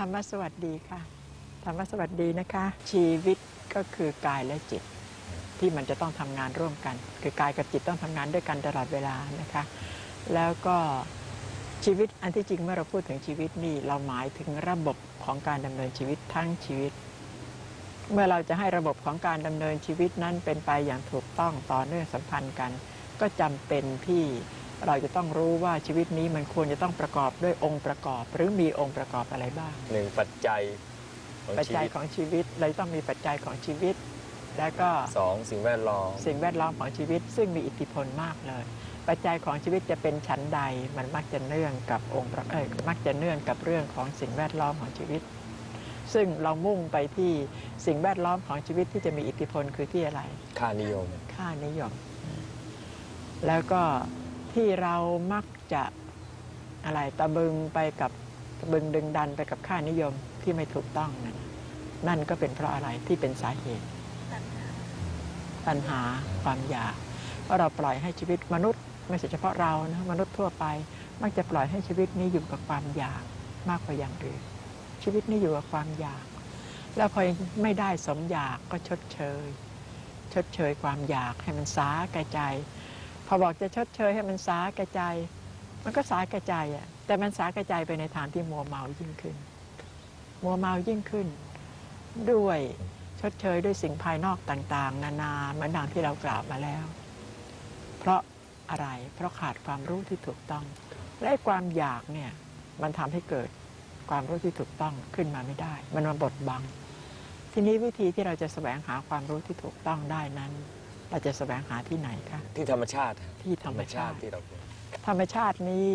ธรรมสวัสดีค่ะ ธรรมสวัสดีนะคะ ชีวิตก็คือกายและจิต ที่มันจะต้องทำงานร่วมกัน คือกายกับจิตต้องทำงานด้วยกันตลอดเวลานะคะ แล้วก็ชีวิตอันที่จริงเมื่อเราพูดถึงชีวิตนี่เราหมายถึงระบบของการดำเนินชีวิตทั้งชีวิต เมื่อเราจะให้ระบบของการดำเนินชีวิตนั้นเป็นไปอย่างถูกต้องต่อเนื่องสัมพันธ์กัน ก็จำเป็นที่ เราจะต้องรู้ว่าชีวิตนี้มันควรจะต้องประกอบด้วยองค์ประกอบ หรือมีองค์ประกอบอะไรบ้างหนึ่งปัจจัยของปัจชีจัยวิตของชีวิตเราต้องมีปัจจัยของชีวิต แล้วก็สองสิ่งแวดล้อมสิ่งแวดล้อมของชีวิต ซึ่งมีอิทธิพลมากเลย ปัจจัยของชีวิตจะเป็นชั้นใด มันมักจะเนื่องกับองค์ประเอยมักจะเนื่องกับเรื่องของสิ่งแวดล้อมของชีวิต ซึ่งเรามุ่งไปที่สิ่งแวดล้อมของชีวิตที่จะมีอิทธิพลคือที่อะไร ค่านิยม ค่านิยม แล้วก็ ที่เรามักจะอะไรตะบึงไปกับตะบึงดึงดันไปกับค่านิยมที่ไม่ถูกต้องนั่นนั่นก็เป็นเพราะอะไรที่เป็นสาเหตุตัณหาความอยากเพราะเราปล่อยให้ชีวิตมนุษย์ ไม่ใช่เฉพาะเรานะมนุษย์ทั่วไป มักจะปล่อยให้ชีวิตนี้อยู่กับความอยากมากกว่าอย่างอื่นชีวิตนี้อยู่กับความอยาก แล้วพอไม่ได้สมอยากก็ชดเชย ชดเชยความอยากให้มันสาแก่ใจ พอบอกจะชดเชยให้มันสาแก่ใจ มันก็สาแก่ใจอะแต่มันสาแก่ใจไปในทางที่มัวเมายิ่งขึ้น มัวเมายิ่งขึ้น ด้วยชดเชยด้วยสิ่งภายนอกต่าง ๆ นานาเหมือนดังที่เรากล่าวมาแล้ว เพราะอะไรเพราะขาดความรู้ที่ถูกต้อง และความอยากเนี่ยมันทำให้เกิดความรู้ที่ถูกต้องขึ้นมาไม่ได้ มันมาบดบัง ทีนี้วิธีที่เราจะแสวงหาความรู้ที่ถูกต้องได้นั้น เราจะแสวงหาที่ไหนคะที่ธรรมชาติที่ธรรมชาติที่เราธรรมชาตินี้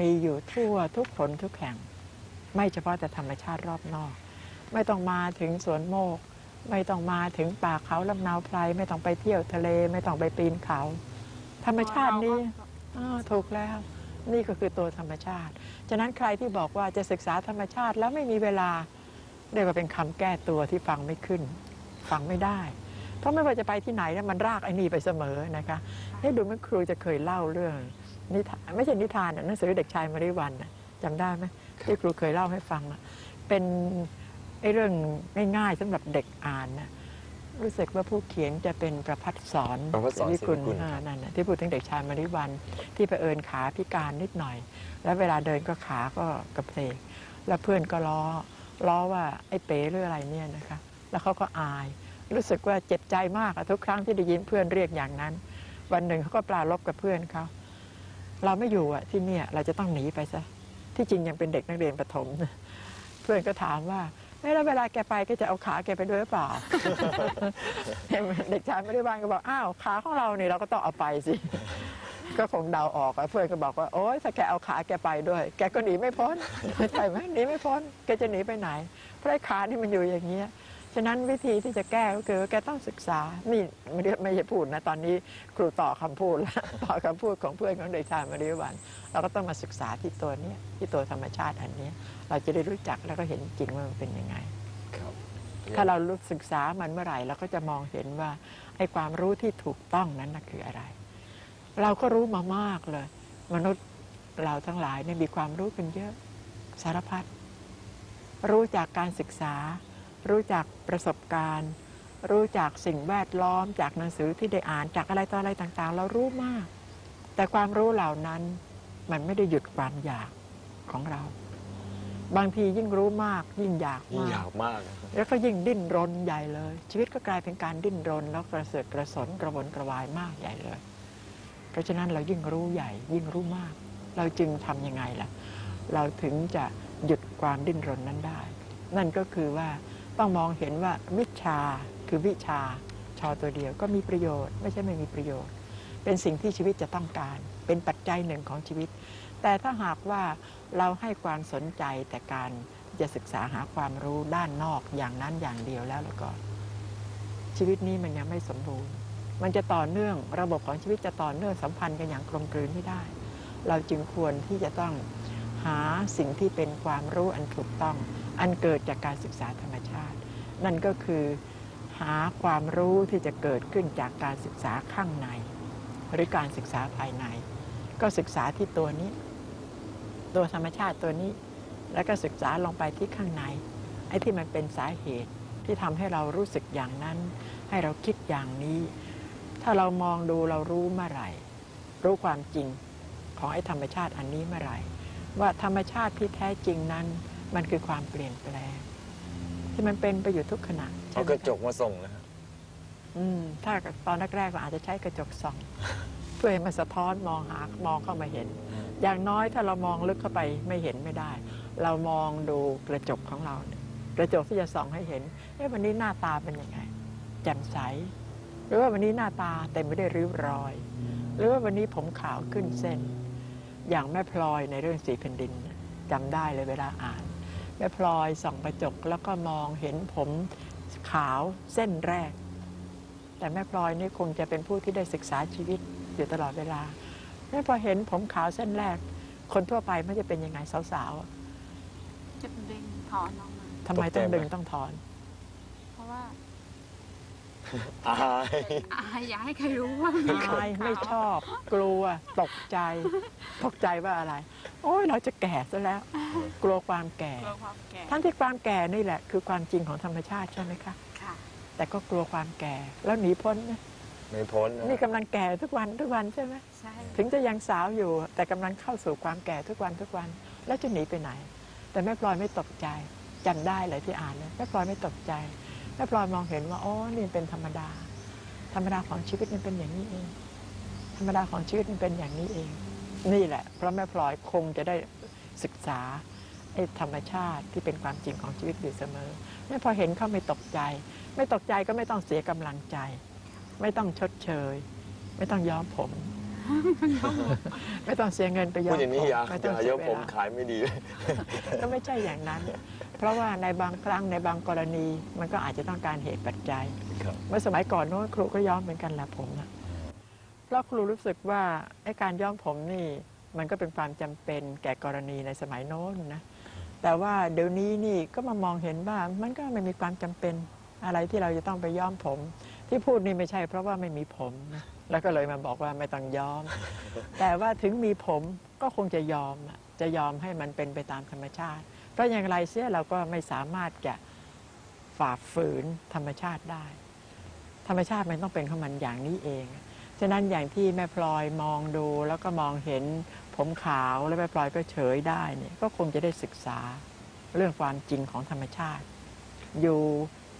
มีอยู่ทั่วทุกผลทุกแห่ง ไม่เฉพาะแต่ธรรมชาติรอบนอก ไม่ต้องมาถึงสวนโมก ไม่ต้องมาถึงป่าเขาลำนาวไพรไม่ต้องไปเที่ยวทะเล ไม่ต้องไปปีนเขา ธรรมชาตินี้อ้าวถูกแล้ว นี่ก็คือตัวธรรมชาติฉะนั้นใครที่บอกว่าจะศึกษาธรรมชาติแล้วไม่มีเวลาเรียกว่าเป็นคำแก้ตัวที่ฟังไม่ขึ้น ฟังไม่ได้ เพราะไม่ว่าจะไปที่ไหนนะมันรากไอ้นี่ไปเสมอนะคะให้ดูเมื่อครูจะเคยเล่าเรื่องนิทานไม่ใช่นิทานน่ะหนังสือเด็กชายมาริวันน่ะจำได้ไหมที่ครูเคยเล่าให้ฟังน่ะเป็นไอ้เรื่องง่ายๆสำหรับเด็กอ่านนะรู้สึกว่าผู้เขียนจะเป็นประพัฒสอนประพัฒสอนวิกุลศิริกุลอ่านั่นน่ะที่พูดถึงเด็กชายมาริวัน ที่เผอิญขาพิการนิดหน่อย แล้วเวลาเดินก็ขาก็กระเพกแล้วเพื่อนก็ล้อล้อว่าไอ้เป๋หรืออะไรเนี่ยนะคะ แล้วเขาก็อาย รู้สึกว่าเจ็บใจมากอะทุกครั้งที่ได้ยินเพื่อนเรียกอย่างนั้น วันหนึ่งเขาก็ปลาลบกับเพื่อนเขาเราไม่อยู่อะที่เนี่ยเราจะต้องหนีไปซะที่จริงยังเป็นเด็กนักเรียนประถม เพื่อนก็ถามว่าแล้วเวลาแกไปก็จะเอาขาแกไปด้วยหรือเปล่า เด็กชายไม่ได้บ้านก็บอกอ้าวขาของเราเนี่ยเราก็ต้องเอาไปสิ ก็คงเดาออกอะเพื่อนก็บอกว่าโอ๊ยถ้าแกเอาขาแกไปด้วย แกก็หนีไม่พ้นใช่ไหมหนีไม่พ้นแกจะหนีไปไหนเพราะไอ้ขานี่มันอยู่อย่างเงี้ย ฉะนั้นวิธีที่จะแก้ก็คือว่าแกต้องศึกษานี่ไม่ได้ไม่ใช่พูดนะ ตอนนี้ครูต่อคำพูดแล้วต่อคำพูดของเพื่อนของเด็กชายมาริวัน เราก็ต้องมาศึกษาที่ตัวเนี้ยที่ตัวธรรมชาติอันเนี้ยเราจะได้รู้จักแล้วก็เห็นจริงว่ามันเป็นยังไงครับถ้าเรารู้ศึกษามันเมื่อไหร่เราก็จะมองเห็นว่าไอ้ความรู้ที่ถูกต้องนั้นนะคืออะไร เราก็รู้มามากเลย มนุษย์เราทั้งหลายเนี่ยมีความรู้กันเยอะสารพัดรู้จากการศึกษา รู้จากประสบการณ์ รู้จากสิ่งแวดล้อม จากหนังสือที่ได้อ่านจากอะไรต่ออะไรต่างๆ เรารู้มาก แต่ความรู้เหล่านั้นมันไม่ได้หยุดความอยากของเรา บางทียิ่งรู้มากยิ่งอยากยิ่งมากยาวมากนะครับแล้วก็ยิ่งดิ้นรนใหญ่เลย ชีวิตก็กลายเป็นการดิ้นรน แล้วกระเสือกกระสนกระวนกระวายมากใหญ่เลย เพราะฉะนั้นเรายิ่งรู้ใหญ่ ยิ่งรู้มาก เราจึงทำยังไงล่ะ เราถึงจะหยุดความดิ้นรนนั้นได้ นั่นก็คือว่า ต้องมองเห็นว่าวิชาคือวิชาชอตัวเดียวก็มีประโยชน์ ไม่ใช่ไม่มีประโยชน์ เป็นสิ่งที่ชีวิตจะต้องการ เป็นปัจจัยหนึ่งของชีวิต แต่ถ้าหากว่าเราให้ความสนใจแต่การจะศึกษาหาความรู้ด้านนอกอย่างนั้นอย่างเดียวแล้วแล้วก็ ชีวิตนี้มันยังไม่สมบูรณ์ มันจะต่อเนื่องระบบของชีวิตจะต่อเนื่องสัมพันธ์กันอย่างกลมกลืนไม่ได้ เราจึงควรที่จะต้องหาสิ่งที่เป็นความรู้อันถูกต้อง อันเกิดจากการศึกษาธรรมชาติ นั่นก็คือหาความรู้ที่จะเกิดขึ้นจากการศึกษาข้างใน หรือการศึกษาภายใน ก็ศึกษาที่ตัวนี้ ตัวธรรมชาติตัวนี้ แล้วก็ศึกษาลงไปที่ข้างในไอ้ที่มันเป็นสาเหตุที่ทำให้เรารู้สึกอย่างนั้น ให้เราคิดอย่างนี้ ถ้าเรามองดูเรารู้เมื่อไหร่ รู้ความจริงของไอ้ธรรมชาติอันนี้เมื่อไหร่ ว่าธรรมชาติที่แท้จริงนั้น มันคือความเปลี่ยนแปลง ที่มันเป็นไปอยู่ทุกขณะใช่เอาไหมกระจคกมาส่งนะครับอืม ถ้าตอนแรกๆเราอาจจะใช้กระจกส่อง เพื่อให้มันสะท้อนมองหามองเข้ามาเห็น อย่างน้อยถ้าเรามองลึกเข้าไปไม่เห็นไม่ได้ เรามองดูกระจกของเราเนี่ยกระจกที่จะส่องให้เห็นเอ๊ะวันนี้หน้าตาเป็นยังไงแจ่มใส หรือว่าวันนี้หน้าตาเต็มไปด้วยริ้วรอย หรือว่าวันนี้ผมขาวขึ้นเส้น อย่างแม่พลอยในเรื่องสีแผ่นดินเนี่ยจำได้เลยเวลาอ่าน แม่พลอยส่องกระจกแล้วก็มองเห็นผมขาวเส้นแรก แต่แม่พลอยนี่คงจะเป็นผู้ที่ได้ศึกษาชีวิตอยู่ตลอดเวลาแม่พอเห็นผมขาวเส้นแรก คนทั่วไปไม่จะเป็นยังไงสาวๆอะจะดึงถอนออกมาทำไมต้องดึงต้องถอน เพราะว่า อายอายอยากให้ใครรู้ว่ามีขอายขาวไม่ชอบ กลัวตกใจ ตกใจว่าอะไร โอ้ยเราจะแก่ซะแล้ว กลัวความแก่ กลัวความแก่ ทั้งที่ความแก่นี่แหละ คือความจริงของธรรมชาติใช่ไหมคะค่ะ แต่ก็กลัวความแก่ แล้วหนีพ้นไหมไม่พ้นนะนี่กำลังแก่ทุกวันทุกวันใช่ไหมใช่ถึงจะยังสาวอยู่ แต่กำลังเข้าสู่ความแก่ทุกวันทุกวัน แล้วจะหนีไปไหน แต่แม่พลอยไม่ตกใจจำได้เลยที่อ่านเลยแม่พลอยไม่ตกใจ แม่พลอยมองเห็นว่าอ๋อนี่เป็นธรรมดา ธรรมดาของชีวิตมันเป็นอย่างนี้เอง ธรรมดาของชีวิตมันเป็นอย่างนี้เอง นี่แหละ เพราะแม่พลอยคงจะได้ศึกษาไอ้ธรรมชาติที่เป็นความจริงของชีวิตอยู่เสมอแม่พอเห็นเขาไม่ตกใจ ไม่ตกใจก็ไม่ต้องเสียกำลังใจ ไม่ต้องชดเชย ไม่ต้องย้อมผม ไม่ต้องเสียเงินไปย้อพูมดอย่างผนี้มอยาไม่อต้องย่าเสีเยยอะเวผมลาขายไม่ดีก็ไม่ใช่อย่างนั้น เพราะว่าในบางครั้งในบางกรณี มันก็อาจจะต้องการเหตุปัจจัย ครับ เมื่อสมัยก่อนโน้นครูก็ย้อมเหมือนกันแหละผมอะเพราะครูรู้สึกว่าไอ้การย้อมผมนี่ มันก็เป็นความจำเป็นแก่กรณีในสมัยโน้นนะแต่ว่าเดี๋ยวนี้นี่ก็มามองเห็นว่ามันก็ไม่มีความจำเป็นอะไรที่เราจะต้องไปย้อมผม ที่พูดนี่ไม่ใช่เพราะว่าไม่มีผมนะแล้วก็เลยมาบอกว่าไม่ต้องย้อม แต่ว่าถึงมีผมก็คงจะยอมอะจะยอมให้มันเป็นไปตามธรรมชาติ เพราะอย่างไรเสียเราก็ไม่สามารถจะฝ่าฝืนธรรมชาติได้ ธรรมชาติมันต้องเป็นของมันอย่างนี้เอง ฉะนั้นอย่างที่แม่พลอยมองดูแล้วก็มองเห็นผมขาวแล้วแม่พลอยก็เฉยได้เนี่ยก็คงจะได้ศึกษาเรื่องความจริงของธรรมชาติ อยู่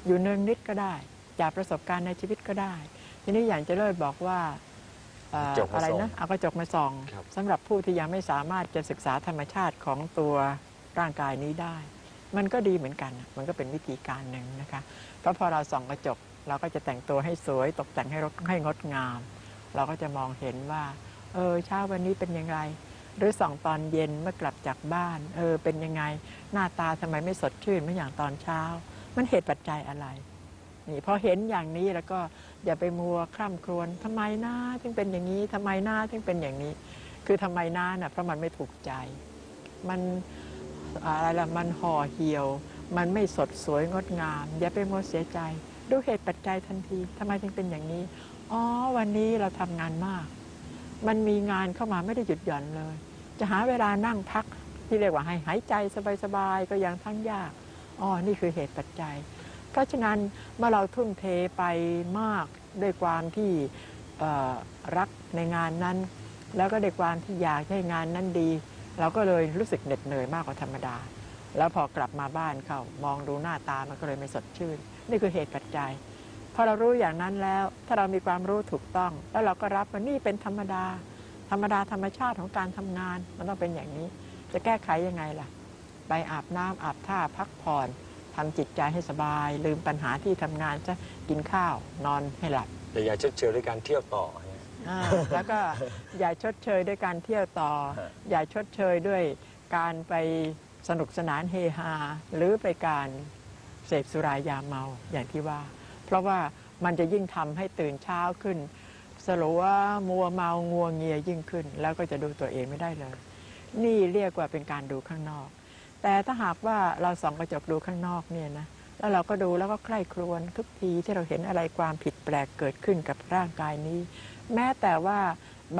อยู่เนืองนิดก็ได้ จากประสบการณ์ในชีวิตก็ได้ ทีนี้อย่างจะเลิศบอกว่าเอ่อจกมาอะไรส่องนะเอากระจกมาส่องครับสำหรับผู้ที่ยังไม่สามารถจะศึกษาธรรมชาติของตัว ร่างกายนี้ได้ มันก็ดีเหมือนกัน มันก็เป็นวิธีการหนึ่งนะคะ เพราะพอเราส่องกระจก เราก็จะแต่งตัวให้สวย ตกแต่งให้รให้งดงาม เราก็จะมองเห็นว่า เออเช้าวันนี้เป็นยังไง หรือส่องตอนเย็นเมื่อกลับจากบ้าน เออเป็นยังไง หน้าตาทำไมไม่สดชื่นไม่อย่างตอนเช้า มันเหตุปัจจัยอะไรนี่พอเห็นอย่างนี้แล้วก็อย่าไปมัวคร่ำครวญทำไมหน้าถึงเป็นอย่างนี้ทำไมหน้าถึงเป็นอย่างนี้ คือทำไมหน้าน่ะเพราะมันไม่ถูกใจ มัน อะไรล่ะมันห่อเหี่ยว มันไม่สดสวยงดงาม อย่าไปมัวเสียใจ ดูเหตุปัจจัยทันทีทำไมถึงเป็นอย่างนี้ อ๋อ วันนี้เราทำงานมาก มันมีงานเข้ามาไม่ได้หยุดหย่อนเลย จะหาเวลานั่งพักที่เรียกว่าให้หายใจสบายๆก็ยังทั้งยากอ๋อนี่คือเหตุปัจจัย เพราะฉะนั้นเมื่อเราทุ่มเทไปมากด้วยความที่รักในงานนั้น แล้วก็ด้วยความที่อยากให้งานนั้นดี เราก็เลยรู้สึกเหน็ดเหนื่อยมากกว่าธรรมดา แล้วพอกลับมาบ้านเขา มองดูหน้าตามันก็เลยไม่สดชื่น นี่คือเหตุปัจจัย พอเรารู้อย่างนั้นแล้ว ถ้าเรามีความรู้ถูกต้อง แล้วเราก็รับว่านี่เป็นธรรมดา ธรรมดาธรรมชาติของการทำงาน มันต้องเป็นอย่างนี้ จะแก้ไขยังไงล่ะ ไปอาบน้ำอาบท่าพักผ่อนทำจิตใจให้สบาย ลืมปัญหาที่ทำงานจะกินข้าวนอนให้หลับแต่อย่าเชดเชยด้วยการเที่ยวต่อ อ่าแล้วก็อย่าชดเชยด้วยการเที่ยวต่อฮะอย่าชดเชยด้วยการไปสนุกสนานเฮฮาหรือไปการเสพสุรายาเมาอย่างที่ว่า เพราะว่ามันจะยิ่งทำให้ตื่นเช้าขึ้น สลัวมัวเมางัวเงียยิ่งขึ้น แล้วก็จะดูตัวเองไม่ได้เลย นี่เรียกว่าเป็นการดูข้างนอก แต่ถ้าหากว่าเราส่องกระจกดูข้างนอกเนี่ยนะแล้วเราก็ดูแล้วก็ใคร่ครวญทุกทีที่เราเห็นอะไรความผิดแปลกเกิดขึ้นกับร่างกายนี้ แม้แต่ว่า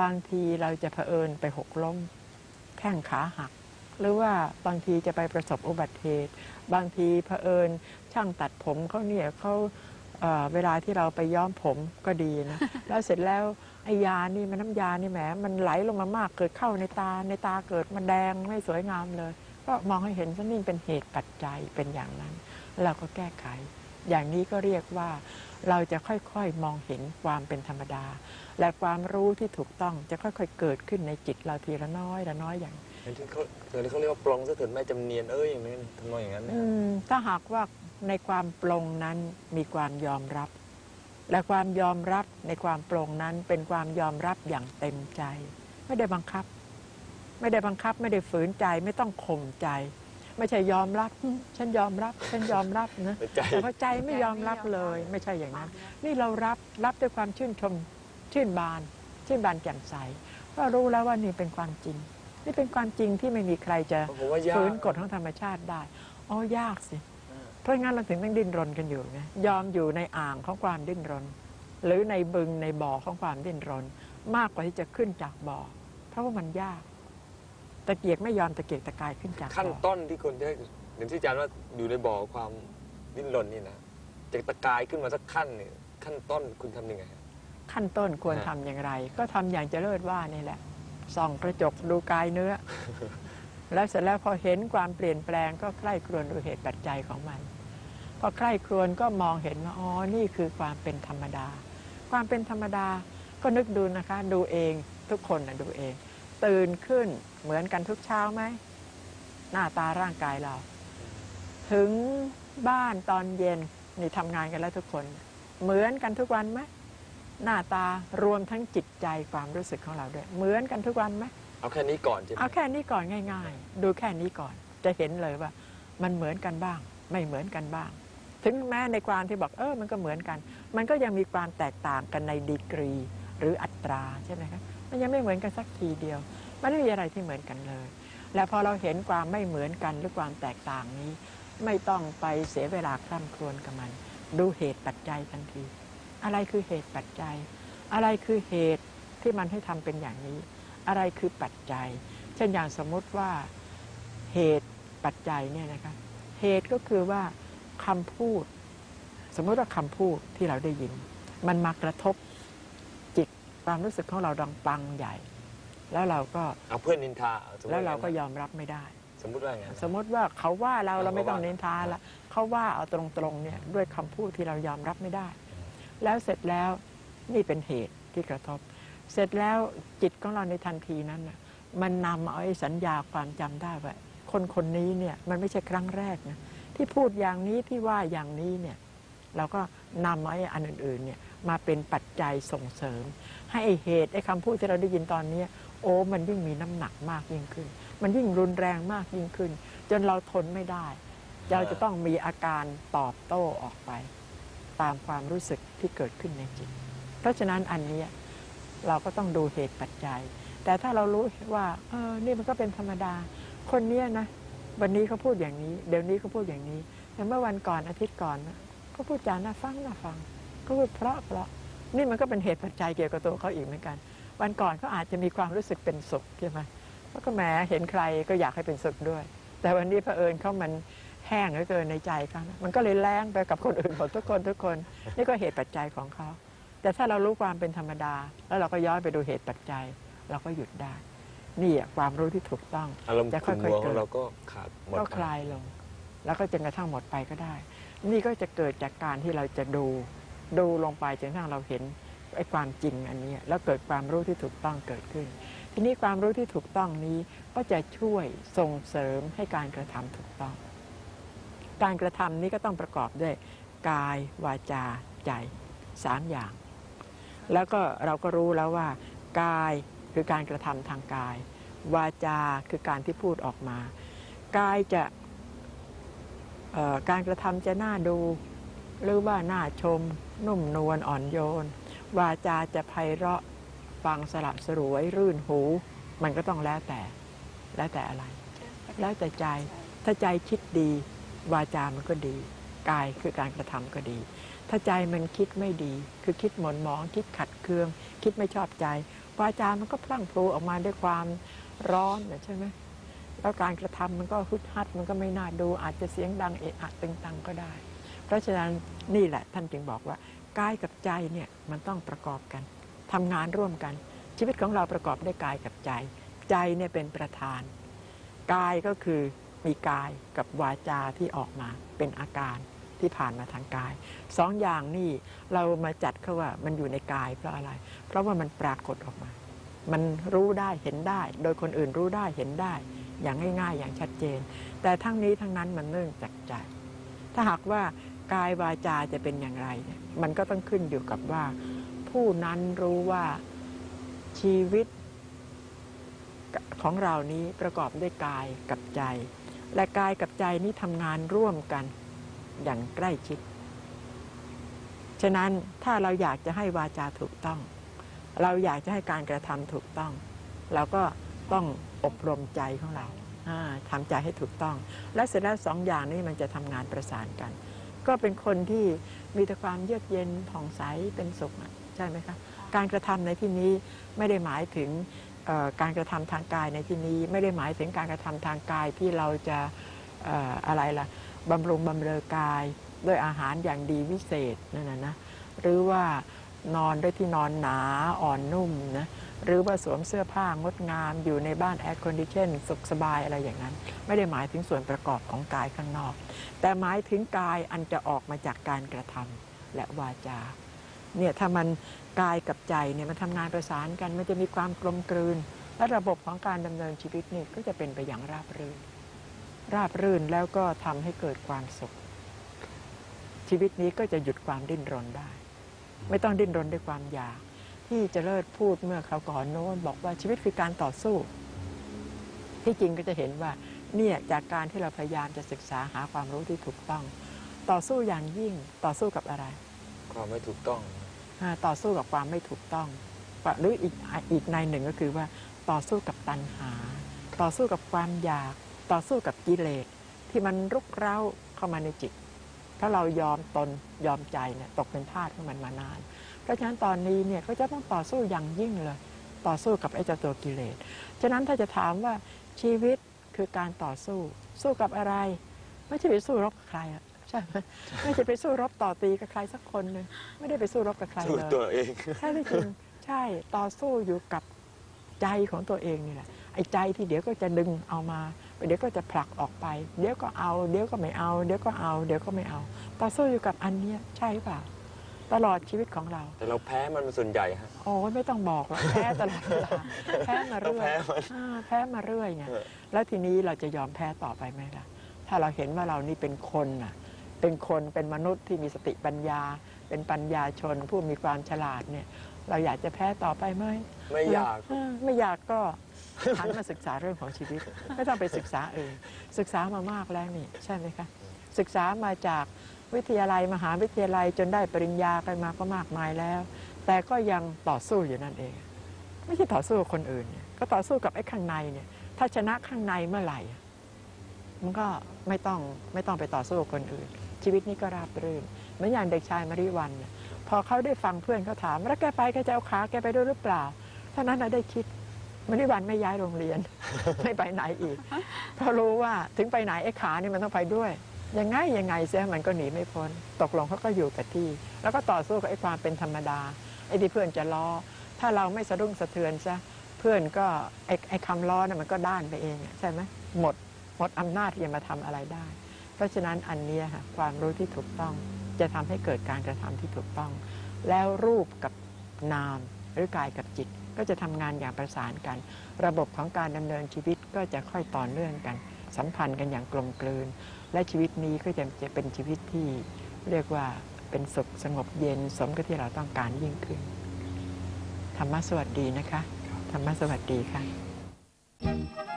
บางทีเราจะเผอิญไปหกล้ม แข้งขาหัก หรือว่าบางทีจะไปประสบอุบัติเหตุ บางทีเผอิญช่างตัดผมเขาเนี่ยเขาเเวลาที่เราไปย้อมผมก็ดีนะแล้วเสร็จแล้วไอ้ยานี่มันน้ำยานี่แหมมันไหลลงมามากเกิดเข้าในตาในตาเกิดมันแดงไม่สวยงามเลย ก็มองให้เห็นซะนี่เป็นเหตุปัจจัยเป็นอย่างนั้น เราก็แก้ไข อย่างนี้ก็เรียกว่า เราจะค่อยๆมองเห็นความเป็นธรรมดา และความรู้ที่ถูกต้องจะค่อยๆเกิดขึ้นในจิตเราทีละน้อยละน้อยอย่างอย่างที่เขาอย่างที่เขาเรียกว่าปลงซะเถิดแม่จำเนียนเอ้ยอย่างนี้ทำนองอย่างนั้นนะอืมถ้าหากว่าในความปลงนั้นมีความยอมรับ และความยอมรับในความปลงนั้นเป็นความยอมรับอย่างเต็มใจ ไม่ได้บังคับ ไม่ได้บังคับไม่ได้ฝืนใจไม่ต้องข่มใจ ไม่ใช่ยอมรับอืมฉันยอมรับ ฉันยอมรับนะแต่ใจแต่ว่าใจไม่ยอมรับเลย ไม่ใช่อย่างนั้น นี่เรารับรับด้วยความชื่นชมชื่นบาน ชื่นบานแจ่มใสเพราะรู้แล้วว่านี่เป็นความจริง นี่เป็นความจริงที่ไม่มีใครจะผมว่ายาก ฝืนกฎของธรรมชาติได้อ๋อยากสิ เพราะงั้นเราถึงต้องดิ้นรนกันอยู่ไงยอมอยู่ในอ่างของความดิ้นรน หรือในบึงในบ่อของความดิ้นรน มากกว่าที่จะขึ้นจากบ่อ เพราะว่ามันยาก ตะเกียกไม่ยอมตะเกียกตะกายขึ้นจากขั้นบ่อต้นที่คนจะอย่างที่อาจารย์ว่าอยู่ในบ่อความดิ้นรนนี่นะจะตะกายขึ้นมาสักขั้นหนึ่งขั้นต้นคุณทำยังไงฮะขั้นต้นควรฮะทำอย่างไร ก็ทำอย่างเจริญว่านี่แหละส่องกระจกดูกายเนื้อ แล้วเสร็จแล้วพอเห็นความเปลี่ยนแปลงก็ใกล้ครวญดูเหตุปัจจัยของมันพอใกล้ครวญก็มองเห็นว่าอ๋อนี่คือความเป็นธรรมดา ความเป็นธรรมดาก็นึกดูนะคะ ดูเองทุกคนนะดูเอง ตื่นขึ้นเหมือนกันทุกเช้าไหม หน้าตาร่างกายเรา ถึงบ้านตอนเย็นนี่ทำงานกันแล้วทุกคน เหมือนกันทุกวันไหมหน้าตารวมทั้งจิตใจความรู้สึกของเราด้วย เหมือนกันทุกวันไหมเอาแค่นี้ก่อนใช่ไหมเอาแค่นี้ก่อนง่าย ๆ ดูแค่นี้ก่อน จะเห็นเลยว่า มันเหมือนกันบ้าง ไม่เหมือนกันบ้าง ถึงแม้ในความที่บอกเออมันก็เหมือนกัน มันก็ยังมีความแตกต่างกันในดีกรี หรืออัตราใช่ไหมครับ มันยังไม่เหมือนกันสักทีเดียว มันไม่มีอะไรที่เหมือนกันเลย และพอเราเห็นความไม่เหมือนกันหรือความแตกต่างนี้ ไม่ต้องไปเสียเวลาคร่ำครวญกับมัน ดูเหตุปัจจัยทันที อะไรคือเหตุปัจจัย อะไรคือเหตุที่มันให้ทำเป็นอย่างนี้ อะไรคือปัจจัย เช่นอย่างสมมุติว่าเหตุปัจจัยเนี่ยนะคะเหตุก็คือว่าคำพูด สมมติว่าคำพูดที่เราได้ยิน มันมากระทบ ความรู้สึกของเราดังปังใหญ่ แล้วเราก็เอาเพื่อนนินทาอสมมุติแล้วเราก็อย่งนั้นยอมรับไม่ได้ สมมติว่าอย่างนั้นสมมติว่าเขาว่าเราเราไม่ต้องเขาว่าเน้นทาละเขาว่าเอาตรงๆเนี่ยด้วยคำพูดที่เรายอมรับไม่ได้ แล้วเสร็จแล้วนี่เป็นเหตุที่กระทบ เสร็จแล้วจิตของเราในทันทีนั้นน่ะมันนำเอาไอ้สัญญาความจำได้ว่าคนคนนี้เนี่ยมันไม่ใช่ครั้งแรกนะที่พูดอย่างนี้ที่ว่าอย่างนี้เนี่ยเราก็นำเอาไอ้อันอื่นๆเนี่ย มาเป็นปัจจัยส่งเสริม ให้เหตุไอ้คำพูดที่เราได้ยินตอนนี้โอ้มันยิ่งมีน้ำหนักมากยิ่งขึ้น มันยิ่งรุนแรงมากยิ่งขึ้น จนเราทนไม่ได้ เราจะต้องมีอาการตอบโต้ออกไป ตามความรู้สึกที่เกิดขึ้นในจิต เพราะฉะนั้นอันนี้เราก็ต้องดูเหตุปัจจัย แต่ถ้าเรารู้ว่าเออนี่มันก็เป็นธรรมดา คนเนี้ยนะ วันนี้เขาพูดอย่างนี้ เดี๋ยวนี้เขาพูดอย่างนี้แต่เมื่อวันก่อนอาทิตย์ก่อนเขาพูดจาน่าฟังน่าฟัง เขาพูดเพราะเพราะนี่มันก็เป็นเหตุปัจจัยเกี่ยวกับตัวเขาอีกเหมือนกัน วันก่อนเขาอาจจะมีความรู้สึกเป็นสุขใช่ไหมแล้วก็แหมเห็นใครก็อยากให้เป็นสุขด้วย แต่วันนี้เผอิญเขามันแห้งเหลือเกินในใจเขานะมันก็เลยแรงไปกับคนอื่นหมดทุกคนทุกคน นี่ก็เหตุปัจจัยของเขา แต่ถ้าเรารู้ความเป็นธรรมดา แล้วเราก็ย้อนไปดูเหตุปัจจัย เราก็หยุดได้ นี่อะความรู้ที่ถูกต้องอารมณ์จะขุ่นค่อยมัวๆขเกิองดเราก็ขาดหมดก็ไปคลายลง แล้วก็จนกระทั่งหมดไปก็ได้ นี่ก็จะเกิดจากการที่เราจะดู ดูลงไปจนกระทั่งเราเห็นไอ้ความจริงอันนี้แล้วเกิดความรู้ที่ถูกต้องเกิดขึ้น ทีนี้ความรู้ที่ถูกต้องนี้ก็จะช่วยส่งเสริมให้การกระทำถูกต้อง การกระทำนี้ก็ต้องประกอบด้วยกายวาจาใจสามอย่าง แล้วก็เราก็รู้แล้วว่ากายคือการกระทำทางกาย วาจาคือการที่พูดออกมากายจะการกระทำจะน่าดู หรือว่าน่าชม นุ่มนวลอ่อนโยน วาจาจะไพเราะฟังสลับสรวย รื่นหู มันก็ต้องแล้วแต่ แล้วแต่อะไร แล้วแต่ใจ ถ้าใจคิดดี วาจามันก็ดี กายคือการกระทำก็ดี ถ้าใจมันคิดไม่ดี คือคิดหม่นหมอง คิดขัดเคือง คิดไม่ชอบใจ วาจามันก็พลั่งพลูออกมาด้วยความร้อนใช่ไหมแล้วการกระทำมันก็ฮึดฮัดมันก็ไม่น่าดู อาจจะเสียงดังเอะอะตึงตังก็ได้ เพราะฉะนั้นนี่แหละท่านจึงบอกว่ากายกับใจเนี่ยมันต้องประกอบกันทำงานร่วมกัน ชีวิตของเราประกอบด้วยกายกับใจ ใจเนี่ยเป็นประธาน กายก็คือมีกายกับวาจาที่ออกมาเป็นอาการที่ผ่านมาทางกายสองอย่างนี่เรามาจัดเขาว่ามันอยู่ในกายเพราะอะไร เพราะว่ามันปรากฏออกมา มันรู้ได้เห็นได้ โดยคนอื่นรู้ได้เห็นได้ อย่างง่ายๆ อย่างชัดเจน แต่ทั้งนี้ทั้งนั้นมันเนื่องจากใจ ถ้าหากว่า กายวาจาจะเป็นอย่างไรเนี่ยมันก็ต้องขึ้นอยู่กับว่า ผู้นั้นรู้ว่าชีวิตของเรานี้ประกอบด้วยกายกับใจ และกายกับใจนี้ทำงานร่วมกันอย่างใกล้ชิด ฉะนั้นถ้าเราอยากจะให้วาจาถูกต้อง เราอยากจะให้การกระทำถูกต้อง เราก็ต้องอบรมใจของเราอ่าทำใจให้ถูกต้อง และเสร็จแล้วสองอย่างนี้มันจะทำงานประสานกัน ก็เป็นคนที่มีแต่ความเยือกเย็นผ่องใสเป็นสุขอะใช่ไหมคะการกระทำในที่นี้ไม่ได้หมายถึงเอ่อการกระทำทางกายในที่นี้ ไม่ได้หมายถึงการกระทำทางกายที่เราจะเอ่ออะไรล่ะบำรุงบำเรอกายด้วยอาหารอย่างดีวิเศษนั่นนะนะหรือว่านอนด้วยที่นอนหนาอ่อนนุ่มนะ หรือว่าสวมเสื้อผ้างดงามอยู่ในบ้านแอร์คอนดิชันสุขสบายอะไรอย่างนั้น ไม่ได้หมายถึงส่วนประกอบของกายข้างนอก แต่หมายถึงกายอันจะออกมาจากการกระทำและวาจาเนี่ยถ้ามันกายกับใจเนี่ยมันทำงานประสานกันมันจะมีความกลมกลืน และระบบของการดำเนินชีวิตนี่ก็จะเป็นไปอย่างราบรื่น ราบรื่นแล้วก็ทำให้เกิดความสุข ชีวิตนี้ก็จะหยุดความดิ้นรนได้ ไม่ต้องดิ้นรนด้วยความอยาก ที่เจะเลิศพูดเมื่อเขาวก่อนโน้นบอกว่าชีวิตคือการต่อสู้ ที่จริงก็จะเห็นว่าเนี่ยจากการที่เราพยายามจะศึกษาหาความรู้ที่ถูกต้อง ต่อสู้อย่างยิ่งต่อสู้กับอะไร ความไม่ถูกต้องอ่าต่อสู้กับความไม่ถูกต้อง หรืออีกอีกในหนึ่งก็คือว่าต่อสู้กับตัณหา ต่อสู้กับความอยาก ต่อสู้กับกิเลสที่มันรุกเร้าเข้ามาในจิต ถ้าเรายอมตนยอมใจเนี่ยตกเป็นทาสของมันมานาน เพราะฉะนั้นตอนนี้เนี่ยก็จะต้องต่อสู้อย่างยิ่งเลย ต่อสู้กับไอ้เจ้าตัวกิเลสฉะนั้นถ้าจะถามว่าชีวิตคือการต่อสู้ สู้กับอะไร ไม่ใช่ไปสู้รบกับใครอะใช่ไหมไม่ใช่ไปสู้รบต่อตีกับใครสักคนหนึ่งไม่ได้ไปสู้รบกับใครสู้เลยตัวเองใช่ไม่จริงใช่ต่อสู้อยู่กับใจของตัวเองนี่แหละไอ้ใจที่เดี๋ยวก็จะดึงเอามา เดี๋ยวก็จะผลักออกไป เดี๋ยวก็เอา เดี๋ยวก็ไม่เอา เดี๋ยวก็เอา เดี๋ยวก็ไม่เอา ต่อสู้อยู่กับอันเนี้ยใช่หรือเปล่า ตลอดชีวิตของเรา แต่เราแพ้มันเป็นส่วนใหญ่ฮะ โอ้ยไม่ต้องบอกหรอกแพ้ตลอดเวลาแพ้มาเราเรื่อยแพ้มัน อ่าแพ้มาเรื่อยไงเออแล้วทีนี้เราจะยอมแพ้ต่อไปไหมล่ะ ถ้าเราเห็นว่าเรานี่เป็นคนน่ะ เป็นคนเป็นมนุษย์ที่มีสติปัญญา เป็นปัญญาชนผู้มีความฉลาดเนี่ย เราอยากจะแพ้ต่อไปไหมไม่อยากเไม่อยากก็หันมาศึกษาเรื่องของชีวิต ไม่ต้องไปศึกษาเองศึกษามามากแล้วนี่ใช่ไหมคะ ศึกษามาจาก วิทยาลัยมหาวิทยาลัยจนได้ปริญญากันมาก็มากมายแล้ว แต่ก็ยังต่อสู้อยู่นั่นเอง ไม่ใช่ต่อสู้กับคนอื่นเนี่ยก็ต่อสู้กับไอ้ข้างในเนี่ยถ้าชนะข้างในเมื่อไหร่ มันก็ไม่ต้องไม่ต้องไปต่อสู้กับคนอื่น ชีวิตนี้ก็ราบรื่นเหมือนอย่างเด็กชายมาริวันพอเขาได้ฟังเพื่อนเขาถาม แล้วแกไปแกจะเอาขาแกไปด้วยหรือเปล่าเท่านั้นนะได้คิดมาริวันไม่ย้ายโรงเรียน ไม่ไปไหนอีก เพราะรู้ว่าถึงไปไหนไอ้ขาเนี่ยมันต้องไปด้วย ยังไงยังไงเสียมันก็หนีไม่พ้น ตกลงเขาก็อยู่กับที่ แล้วก็ต่อสู้กับไอ้ความเป็นธรรมดาไอ้ที่เพื่อนจะล้อ ถ้าเราไม่สะดุ้งสะเทือนซะเพื่อนก็ไอ้ไอ้คำล้อน่ะมันก็ด้านไปเองใช่ไหมหมดหมดอำนาจที่จะมาทำอะไรได้ เพราะฉะนั้นอันนี้ค่ะความรู้ที่ถูกต้องจะทำให้เกิดการกระทำที่ถูกต้อง แล้วรูปกับนามหรือกายกับจิตก็จะทำงานอย่างประสานกัน ระบบของการดำเนินชีวิตก็จะค่อยต่อเนื่องกัน สัมพันธ์กันอย่างกลมกลืน และชีวิตนี้ก็จะจะเป็นชีวิตที่เรียกว่าเป็นสุขสงบเย็นสมกับที่เราต้องการยิ่งขึ้น ธรรมะสวัสดีนะคะ ธรรมะสวัสดีค่ะ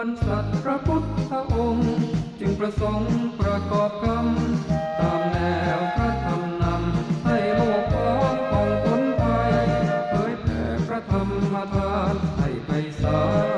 รรษัทพระพุทธองค์ จึงประสงค์ประกอบกรรม ตามแนวพระธรรมนำให้โลกของของคนไทยเผยแผ่พระธรรมทานให้ไปสาย